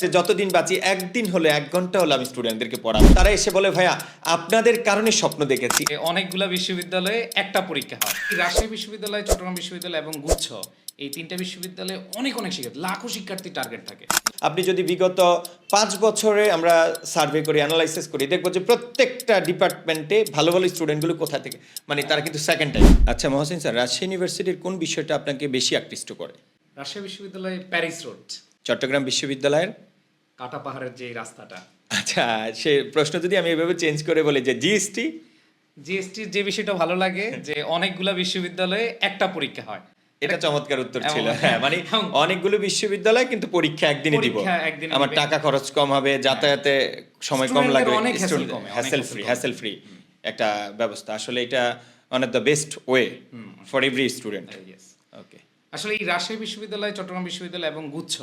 যে যতদিন বাঁচি একদিন হলে এক ঘণ্টা হলে আমি স্টুডেন্টদেরকে পড়াবো। তারা এসে বলে ভাইয়া আপনাদের কারণে স্বপ্ন দেখেছি। যে অনেকগুলা বিশ্ববিদ্যালয়ে একটা পরীক্ষা হয়। রাজশাহী বিশ্ববিদ্যালয় চট্টগ্রাম বিশ্ববিদ্যালয় এবং গুচ্ছ এই তিনটা বিশ্ববিদ্যালয়ে অনেক অনেক শিক্ষার্থী লাখো শিক্ষার্থী টার্গেট থাকে। আপনি যদি বিগত পাঁচ বছরে আমরা সার্ভে করি অ্যানালাইসিস করি দেখব যে প্রত্যেকটা ডিপার্টমেন্টে ভালো ভালো স্টুডেন্টগুলো কোথা থেকে মানে তারা কিন্তু সেকেন্ড টাইম আচ্ছা মহসিন স্যার রাজশাহী ইউনিভার্সিটির কোন বিষয়টা আপনাকে বেশি আকৃষ্ট করে? রাজশাহী বিশ্ববিদ্যালয়ে প্যারিস রোড চট্টগ্রাম বিশ্ববিদ্যালয়ের? কাটা পাহাড়ের যে রাস্তাটা। আচ্ছা সে প্রশ্ন যদি আমি এভাবে চেঞ্জ করে বলি যে জিএসটি জিএসটির যে বিষয়টা ভালো লাগে যে অনেকগুলা বিশ্ববিদ্যালয়ে একটা পরীক্ষা হয়। এটা চমৎকার উত্তর ছিল। হ্যাঁ মানে অনেকগুলো বিশ্ববিদ্যালয় কিন্তু পরীক্ষা একদিনে দিব। আমার টাকা খরচ কম হবে যাতায়াতে সময় কম লাগবে হ্যাসেল ফ্রি হ্যাসেল ফ্রি একটা ব্যবস্থা। আসলে এটা one of the best way for every student. Okay আসলে এই রাজশাহী বিশ্ববিদ্যালয় চট্টগ্রাম বিশ্ববিদ্যালয় এবং গুচ্ছ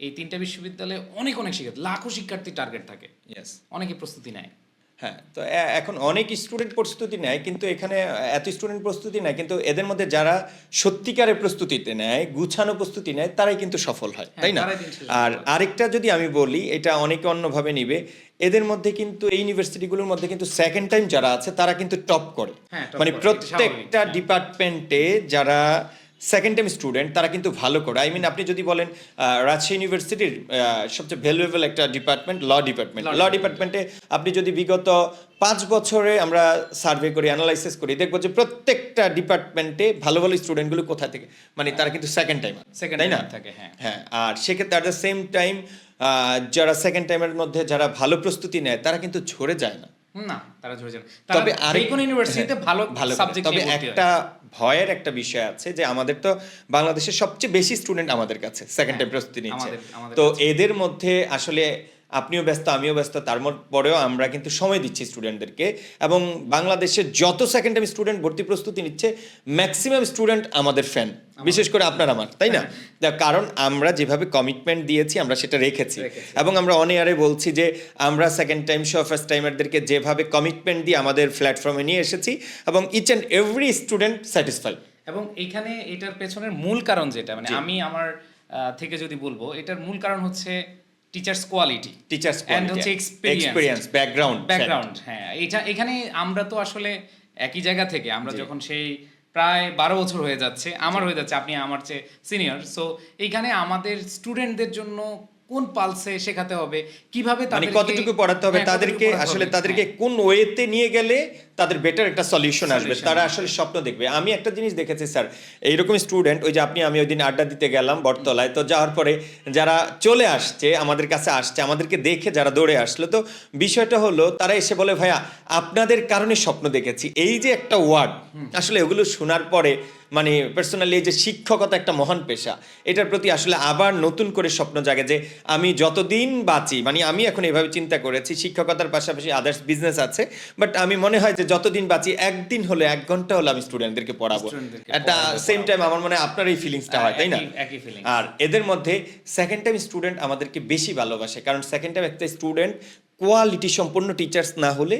এই তিনটা বিশ্ববিদ্যালয়ে অনেক অনেক শিক্ষার্থী লাখো শিক্ষার্থী টার্গেট থাকে। ইয়েস অনেকে প্রস্তুতি নেয়। হ্যাঁ তো এখন অনেক স্টুডেন্ট প্রস্তুতি নেয় কিন্তু এখানে এত স্টুডেন্ট প্রস্তুতি নেয় কিন্তু এদের মধ্যে যারা সত্যিকারের প্রস্তুতিতে নেয় গুছানো প্রস্তুতি নেয় তারাই কিন্তু সফল হয় তাই না? আর আরেকটা যদি আমি বলি এটা অনেকে অন্যভাবে নিবে এদের মধ্যে কিন্তু এই ইউনিভার্সিটিগুলোর মধ্যে কিন্তু সেকেন্ড টাইম যারা আছে তারা কিন্তু টপ করে। হ্যাঁ, মানে প্রত্যেকটা ডিপার্টমেন্টে যারা সেকেন্ড টাইম স্টুডেন্ট তারা কিন্তু ভালো করে আই মিন আপনি যদি বলেন রাজশাহী ইউনিভার্সিটির সবচেয়ে ভ্যালুয়েবল একটা ডিপার্টমেন্ট ল ডিপার্টমেন্ট ল ডিপার্টমেন্টে আপনি যদি বিগত পাঁচ বছরে আমরা সার্ভে করি অ্যানালাইসিস করি দেখব যে প্রত্যেকটা ডিপার্টমেন্টে ভালো ভালো স্টুডেন্টগুলো কোথা থেকে? মানে তারা কিন্তু সেকেন্ড টাইম সেকেন্ড তাই না? থাকে, হ্যাঁ। হ্যাঁ আর সেক্ষেত্রে অ্যাট দ্য সেম টাইম যারা সেকেন্ড টাইমের মধ্যে যারা ভালো প্রস্তুতি নেয় তারা কিন্তু ঝরে যায় না। না তারা ঝরে যান তবে আরেক কোনো ইউনিভার্সিটিতে হ্যাঁ, ভালো ভালো সাবজেক্ট তবে একটা ভয়ের একটা বিষয় আছে যে আমাদের তো বাংলাদেশের সবচেয়ে বেশি স্টুডেন্ট আমাদের কাছে সেকেন্ড টাইম প্রস্তুতি নিচ্ছে। তো এদের মধ্যে আসলে আপনিও ব্যস্ত আমিও ব্যস্ত তার পরেও আমরা কিন্তু সময় দিচ্ছি স্টুডেন্টদেরকে এবং বাংলাদেশের যত সেকেন্ড টাইম স্টুডেন্ট ভর্তি প্রস্তুতি নিচ্ছে ম্যাক্সিমাম স্টুডেন্ট আমাদের ফ্যান বিশেষ করে আপনার আমার তাই না? কারণ আমরা যেভাবে কমিটমেন্ট দিয়েছি আমরা সেটা রেখেছি। এবং আমরা অন এয়ারে বলছি যে আমরা সেকেন্ড টাইম শো ফার্স্ট টাইমারদেরকে যেভাবে কমিটমেন্ট দিয়ে আমাদের প্ল্যাটফর্মে নিয়ে এসেছি এবং each and every student satisfy এবং এখানে এটার পেছনের মূল কারণ যেটা মানে আমি আমার থেকে যদি বলব এটার মূল কারণ হচ্ছে টিচার্স কোয়ালিটি টিচার্স And হচ্ছে experience. এক্সপিরিয়েন্স ব্যাকগ্রাউন্ড ব্যাকগ্রাউন্ড হ্যাঁ। এটা এখানে আমরা তো আসলে একই জায়গা থেকে আমরা যখন সেই প্রায় বারো বছর হয়ে যাচ্ছে আমার হয়ে যাচ্ছে আপনি আমার চেয়ে সিনিয়র সো এইখানে আমাদের স্টুডেন্টদের জন্য কোন পালসে শেখাতে হবে কীভাবে মানে তাদেরকে- কতটুকু পড়াতে হবে হ্যাঁ, তাদেরকে আসলে তাদেরকে হ্যাঁ। কোন ওয়েতে নিয়ে গেলে তাদের বেটার একটা সলিউশন আসবে। তারা আসলে স্বপ্ন দেখবে। আমি একটা জিনিস দেখেছি স্যার। এইরকম স্টুডেন্ট ওই যে আপনি আমি ওই দিন আড্ডা দিতে গেলাম বটতলায়। তো যাওয়ার পরে যারা চলে আসছে আমাদের কাছে আসছে আমাদেরকে দেখে যারা দৌড়ে আসলো তো বিষয়টা হলো তারা এসে বলে ভাইয়া আপনাদের কারণে স্বপ্ন দেখেছি। এই যে একটা ওয়ার্ড আসলে ওগুলো শোনার পরে মানে পার্সোনালি এই যে শিক্ষকতা একটা মহান পেশা এটার প্রতি আসলে আবার নতুন করে স্বপ্ন জাগে যে আমি যতদিন বাঁচি মানে আমি এখন এভাবে চিন্তা করেছি শিক্ষকতার পাশাপাশি আদার্স বিজনেস আছে বাট আমি মনে হয় যে যতদিন বাঁচি একদিন হলে এক ঘণ্টা হলে আমি স্টুডেন্টদেরকে পড়াবো একটা সেম টাইম আমার মনে হয় আপনার এই ফিলিংসটা হয় তাই না। আর এদের মধ্যে সেকেন্ড টাইম স্টুডেন্ট আমাদেরকে বেশি ভালোবাসে কারণ সেকেন্ড টাইম একটা স্টুডেন্ট কোয়ালিটি সম্পন্ন টিচার্স না হলে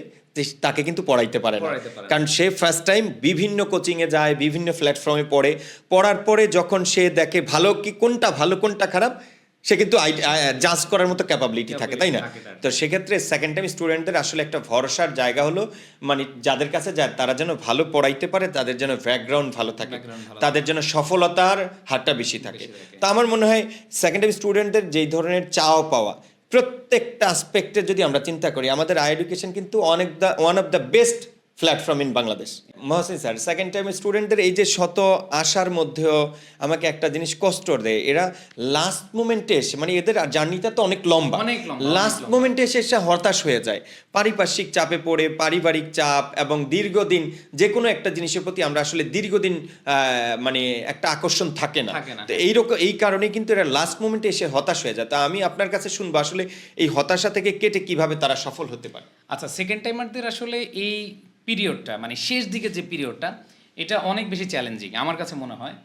তাকে কিন্তু পড়াইতে পারে পড়াইতে পারে না। কারণ সে ফার্স্ট টাইম বিভিন্ন কোচিংয়ে যায় বিভিন্ন প্ল্যাটফর্মে পড়ে পড়ার পরে যখন সে দেখে ভালো কি কোনটা ভালো কোনটা খারাপ সে কিন্তু জাজ করার মতো ক্যাপাবিলিটি থাকে তাই না? তো সেক্ষেত্রে সেকেন্ড টাইম স্টুডেন্টদের আসলে একটা ভরসার জায়গা হলো মানে যাদের কাছে যায় তারা যেন ভালো পড়াইতে পারে তাদের যেন ব্যাকগ্রাউন্ড ভালো থাকে তাদের যেন সফলতার হারটা বেশি থাকে। তো আমার মনে হয় সেকেন্ড টাইম স্টুডেন্টদের যেই ধরনের চাও পাওয়া প্রত্যেকটা আসপেক্টে যদি আমরা চিন্তা করি আমাদের আই এডুকেশন কিন্তু অনেক the one of the best platform in Bangladesh. Mohsin sir second time স্টুডেন্টদের এই যে শত আশার মধ্যেও আমাকে একটা জিনিস কষ্ট দেয়। এরা লাস্ট মোমেন্টে এসে মানে এদের জার্নিটা তো অনেক লম্বা। অনেক লাস্ট মোমেন্টে এসে এসে হতাশ হয়ে যায়। পারিপার্শ্বিক চাপে পড়ে পারিবারিক চাপ এবং দীর্ঘদিন যে কোনো একটা জিনিসের প্রতি আমরা আসলে দীর্ঘদিন আহ, মানে একটা আকর্ষণ থাকে না। থাকে না। তো এইরকম এই কারণে কিন্তু এরা লাস্ট মোমেন্টে এসে হতাশ হয়ে যায়। তা আমি আপনার কাছে শুনব আসলে এই হতাশা থেকে কেটে কীভাবে তারা সফল হতে পারে? আচ্ছা সেকেন্ড টাইমারদের আসলে এই পিরিয়ডটা মানে শেষ দিকে যে পিরিয়ডটা এটা অনেক বেশি চ্যালেঞ্জিং আমার কাছে মনে হয়।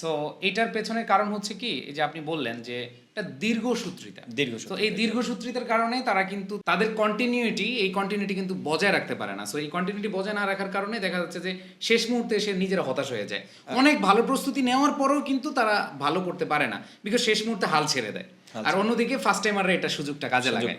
সো এটার পেছনের কারণ হচ্ছে কি যে আপনি বললেন যে এটা দীর্ঘসূত্রিতা দীর্ঘসূত্রিতা। তো এই দীর্ঘসূত্রিতার কারণে তারা কিন্তু তাদের কন্টিনিউটি এই কন্টিনিউটি কিন্তু বজায় রাখতে পারে না। সো এই কন্টিনিউটি বজায় না রাখার কারণে দেখা যাচ্ছে যে শেষ মুহূর্তে এসে নিজেরা হতাশ হয়ে যায়। অনেক ভালো প্রস্তুতি নেওয়ার পরেও কিন্তু তারা ভালো করতে পারে না বিকজ শেষ মুহূর্তে হাল ছেড়ে দেয়। আর অন্যদিকে ফার্স্ট টাইমাররা এটা সুযোগটা কাজে লাগে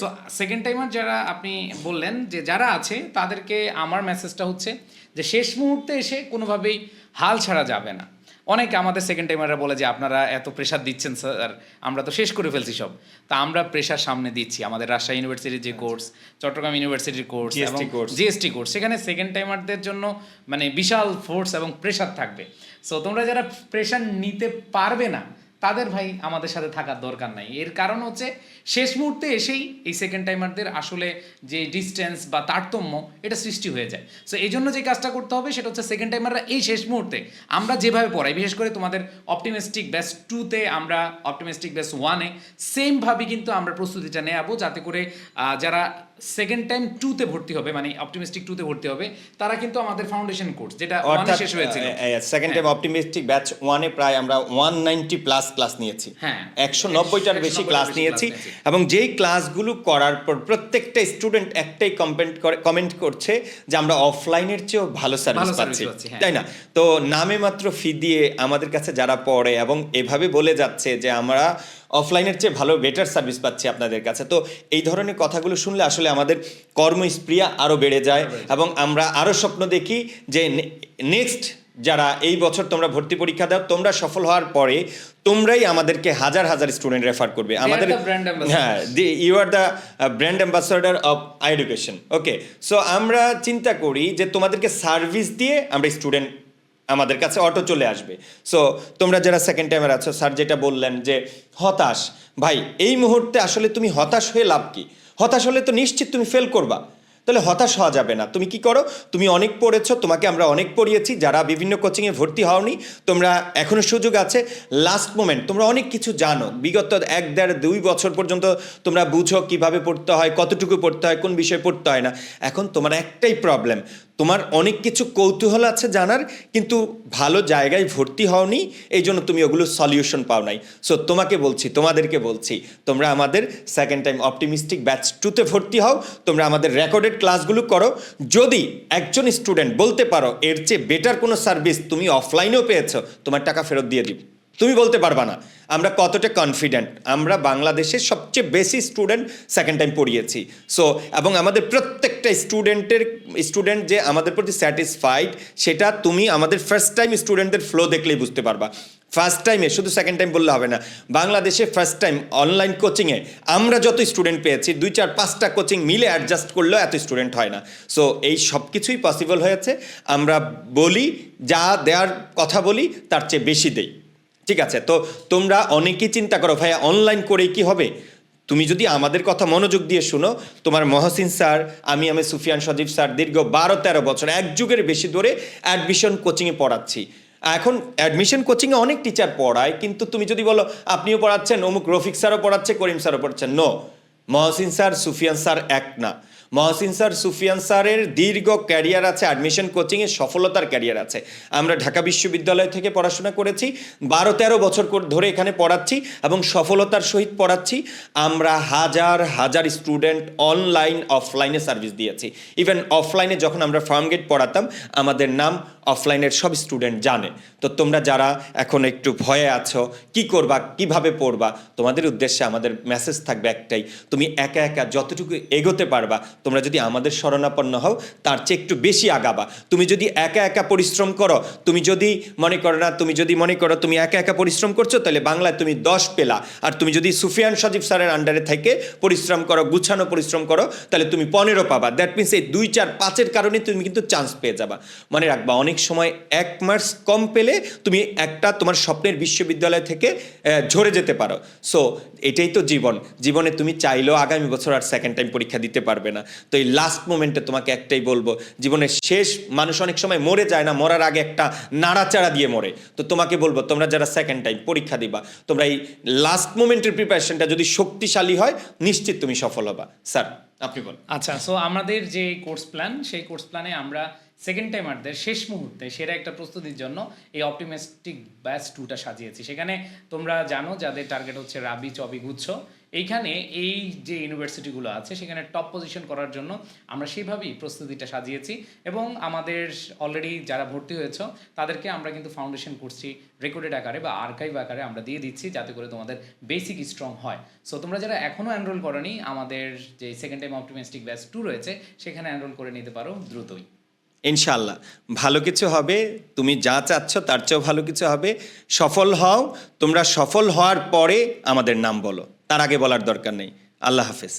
সো সেকেন্ড টাইমার যারা আপনি বললেন যে যারা আছে তাদেরকে আমার মেসেজটা হচ্ছে যে শেষ মুহূর্তে এসে কোনোভাবেই হাল ছাড়া যাবে না। অনেকে আমাদের সেকেন্ড টাইমাররা বলে যে আপনারা এত প্রেশার দিচ্ছেন স্যার আমরা তো শেষ করে ফেলছি সব। তা আমরা প্রেশার সামনে দিচ্ছি। আমাদের রাজশাহী ইউনিভার্সিটির যে কোর্স চট্টগ্রাম ইউনিভার্সিটির কোর্স এবং জিএসটি কোর্স সেখানে সেকেন্ড টাইমারদের জন্য মানে বিশাল ফোর্স এবং প্রেশার থাকবে। সো তোমরা যারা প্রেশার নিতে পারবে না তাদের ভাই আমাদের সাথে থাকার দরকার নাই। এর কারণ হচ্ছে শেষ মুহূর্তে এসেই এই সেকেন্ড টাইমারদের আসলে যে ডিস্টেন্স বা তারতম্য এটা সৃষ্টি হয়ে যায়। সো এই জন্য যে কাজটা করতে হবে সেটা হচ্ছে সেকেন্ড টাইমাররা এই শেষ মুহূর্তে আমরা যেভাবে পড়াই বিশেষ করে তোমাদের অপটিমিস্টিক ব্যাস টুতে আমরা অপটিমিস্টিক ব্যাস ওয়ানে সেমভাবে কিন্তু আমরা প্রস্তুতিটা নেওয়াবো যাতে করে যারা সেকেন্ড টাইম টুতে ভর্তি হবে মানে অপটিমিস্টিক টুতে ভর্তি হবে তারা কিন্তু আমাদের ফাউন্ডেশন কোর্স যেটা ওয়ানে শেষ হয়েছিল। সেকেন্ড টাইম অপটিমিস্টিক ব্যাচ ওয়ানে প্রায় আমরা ওয়ান নাইনটি প্লাস ক্লাস নিয়েছি। হ্যাঁ। একশো নব্বইটার বেশি ক্লাস নিয়েছি এবং যেই ক্লাসগুলো করার পর প্রত্যেকটা স্টুডেন্ট একটাই কমেন্ট করে কমেন্ট করছে যে আমরা অফলাইনের চেয়েও ভালো সার্ভিস পাচ্ছি। হ্যাঁ। তাই না? তো নামে মাত্র ফি দিয়ে আমাদের কাছে যারা পড়ে এবং এভাবে বলে যাচ্ছে যে আমরা অফলাইনের চেয়ে ভালো বেটার সার্ভিস পাচ্ছি আপনাদের কাছে। তো এই ধরনের কথাগুলো শুনলে আসলে আমাদের কর্মস্প্রিয়া আরও বেড়ে যায় এবং আমরা আরও স্বপ্ন দেখি যে নেক্সট যারা এই বছর তোমরা ভর্তি পরীক্ষা দাও তোমরা সফল হওয়ার পরে তোমরাই আমাদেরকে হাজার হাজার স্টুডেন্ট রেফার করবে। আমাদের. হ্যাঁ you are the brand ambassador of education okay so আমরা চিন্তা করি যে তোমাদেরকে সার্ভিস দিয়ে আমরা স্টুডেন্ট আমাদের কাছে অটো চলে আসবে। সো তোমরা যারা সেকেন্ড টাইমের আছো স্যার যেটা বললেন যে হতাশ ভাই এই মুহূর্তে আসলে তুমি হতাশ হয়ে লাভ কি? হতাশ হলে তো নিশ্চিত তুমি ফেল করবা। তাহলে হতাশ হওয়া যাবে না। তুমি কি করো? তুমি অনেক পড়েছো, তোমাকে আমরা অনেক পড়িয়েছি, যারা বিভিন্ন কোচিংয়ে ভর্তি হওনি, তোমরা এখনও সুযোগ আছে। লাস্ট মোমেন্ট তোমরা অনেক কিছু জানো। বিগত এক দেড় দুই বছর পর্যন্ত তোমরা বুঝো কীভাবে পড়তে হয়, কতটুকু পড়তে হয়, কোন বিষয়ে পড়তে হয় না। এখন তোমার একটাই প্রবলেম তোমার অনেক কিছু কৌতূহল আছে জানার, কিন্তু ভালো জায়গায় ভর্তি হওনি, এই জন্য তুমি ওগুলো সলিউশন পাও নাই। সো তোমাকে বলছি, তোমাদেরকে বলছি, তোমরা আমাদের সেকেন্ড টাইম অপটিমিস্টিক ব্যাচ টুতে ভর্তি হও, তোমরা আমাদের রেকর্ডেড ক্লাসগুলো করো। যদি একজন স্টুডেন্ট বলতে পারো, এর চেয়ে বেটার কোনো সার্ভিস তুমি অফলাইনেও পেয়েছ, তোমার টাকা ফেরত দিয়ে দিব। তুমি বলতে পারবা না। আমরা কতটা কনফিডেন্ট আমরা বাংলাদেশের সবচেয়ে বেশি স্টুডেন্ট সেকেন্ড টাইম পড়িয়েছি। সো এবং আমাদের প্রত্যেকটা স্টুডেন্টের স্টুডেন্ট যে আমাদের প্রতি স্যাটিসফাইড সেটা তুমি আমাদের ফার্স্ট টাইম স্টুডেন্টদের ফ্লো দেখলেই বুঝতে পারবা। ফার্স্ট টাইমে শুধু সেকেন্ড টাইম বললে হবে না। বাংলাদেশে ফার্স্ট টাইম অনলাইন কোচিংয়ে আমরা যত স্টুডেন্ট পেয়েছি, দুই, চার, পাঁচটা কোচিং মিলে অ্যাডজাস্ট করলেও এত স্টুডেন্ট হয় না। সো এই সব কিছুই পসিবল হয়েছে। আমরা বলি, যা দেওয়ার কথা বলি, তার চেয়ে বেশি দেই। ঠিক আছে? তো তোমরা অনেকেই চিন্তা করো, ভাইয়া অনলাইন করে কি হবে? তুমি যদি আমাদের কথা মনোযোগ দিয়ে শুনো, তোমার মহসিন স্যার, আমি আমি, সুফিয়ান সজীব স্যার দীর্ঘ বারো, তেরো বছর, এক যুগের বেশি ধরে অ্যাডমিশন কোচিংয়ে পড়াচ্ছি। এখন অ্যাডমিশন কোচিংয়ে অনেক টিচার পড়ায়, কিন্তু তুমি যদি বলো, আপনিও পড়াচ্ছেন? অমুক রফিক স্যারও পড়াচ্ছে, করিম স্যারও পড়াচ্ছেন। No Mohsin sir, Sufiyan sir এক না। মহসিন স্যার, সুফিয়ান স্যারের দীর্ঘ ক্যারিয়ার আছে অ্যাডমিশন কোচিংয়ে সফলতার ক্যারিয়ার আছে। আমরা ঢাকা বিশ্ববিদ্যালয় থেকে পড়াশোনা করেছি, বারো তেরো বছর ধরে এখানে পড়াচ্ছি এবং সফলতার সহিত পড়াচ্ছি। আমরা হাজার হাজার স্টুডেন্ট অনলাইন অফলাইনে সার্ভিস দিয়েছি। ইভেন অফলাইনে যখন আমরা ফার্ম গেট পড়াতাম, আমাদের নাম অফলাইনের সব স্টুডেন্ট জানে। তো তোমরা যারা এখন একটু ভয়ে আছো, কি করবা, কীভাবে পড়বা, তোমাদের উদ্দেশ্যে আমাদের মেসেজ থাকবে একটাই, তুমি একা একা যতটুকু এগোতে পারবা তোমরা যদি আমাদের শরণাপন্ন হও, তার চেয়ে একটু বেশি আগাবা। তুমি যদি একা একা পরিশ্রম করো, তুমি যদি মনে করো না, তুমি যদি মনে করো তুমি একা একা পরিশ্রম করছ, তাহলে বাংলায় তুমি দশ পেলা। আর তুমি যদি সুফিয়ান সজীব স্যারের আন্ডারে থেকে পরিশ্রম করো, গুছানো পরিশ্রম করো, তাহলে তুমি পনেরো পাবা। দ্যাট মিনস এই দুই চার পাঁচের কারণে তুমি কিন্তু চান্স পেয়ে যাবা। মনে রাখবা, অনেক সময় এক মার্কস কম পেলে তুমি একটা তোমার স্বপ্নের বিশ্ববিদ্যালয় থেকে ঝরে যেতে পারো। সো এটাই তো জীবন। জীবনে তুমি চাইলেও আগামী বছর আর সেকেন্ড টাইম পরীক্ষা দিতে পারবে না। তো এই লাস্ট মোমেন্টে তোমাকে একটাই বলব, জীবনের শেষ মানুষ অনেক সময় মরে যায় না, মরার আগে একটা নাড়াচাড়া দিয়ে মরে। তো তোমাকে বলব, তোমরা যারা সেকেন্ড টাইম পরীক্ষা দিবা, তোমরা এই লাস্ট মোমেন্টের প্রিপারেশনটা যদি শক্তিশালী হয়, নিশ্চিত তুমি সফল হবা। স্যার আপনি বল আচ্ছা সো আমাদের যে কোর্স প্ল্যান সেই কোর্স প্ল্যানে আমরা সেকেন্ড টাইমারদের শেষ মুহূর্তে সেরা একটা প্রস্তুতির জন্য এই অপটিমিস্টিক ব্যাচ টুটা সাজিয়েছি। সেখানে তোমরা জানো যাদের টার্গেট হচ্ছে রাবি চবি গুচ্ছ এইখানে এই যে ইউনিভার্সিটিগুলো আছে, সেখানে টপ পজিশন করার জন্য আমরা সেইভাবেই প্রস্তুতিটা সাজিয়েছি এবং আমাদের অলরেডি যারা ভর্তি হয়েছ, তাদেরকে আমরা কিন্তু ফাউন্ডেশন করছি রেকর্ডেড আকারে বা আর্কাইভ আকারে আমরা দিয়ে দিচ্ছি যাতে করে তোমাদের বেসিক স্ট্রং হয়। সো তোমরা যারা এখনও এনরোল করনি, আমাদের যে second time optimistic batch two রয়েছে, সেখানে এনরোল করে নিতে পারো দ্রুতই। ইনশাল্লাহ ভালো কিছু হবে, তুমি যা চাচ্ছ তার চেয়েও ভালো কিছু হবে। সফল হও, তোমরা সফল হওয়ার পরে আমাদের নাম বলো। তার আগে বলার দরকার নেই। আল্লাহ হাফেজ।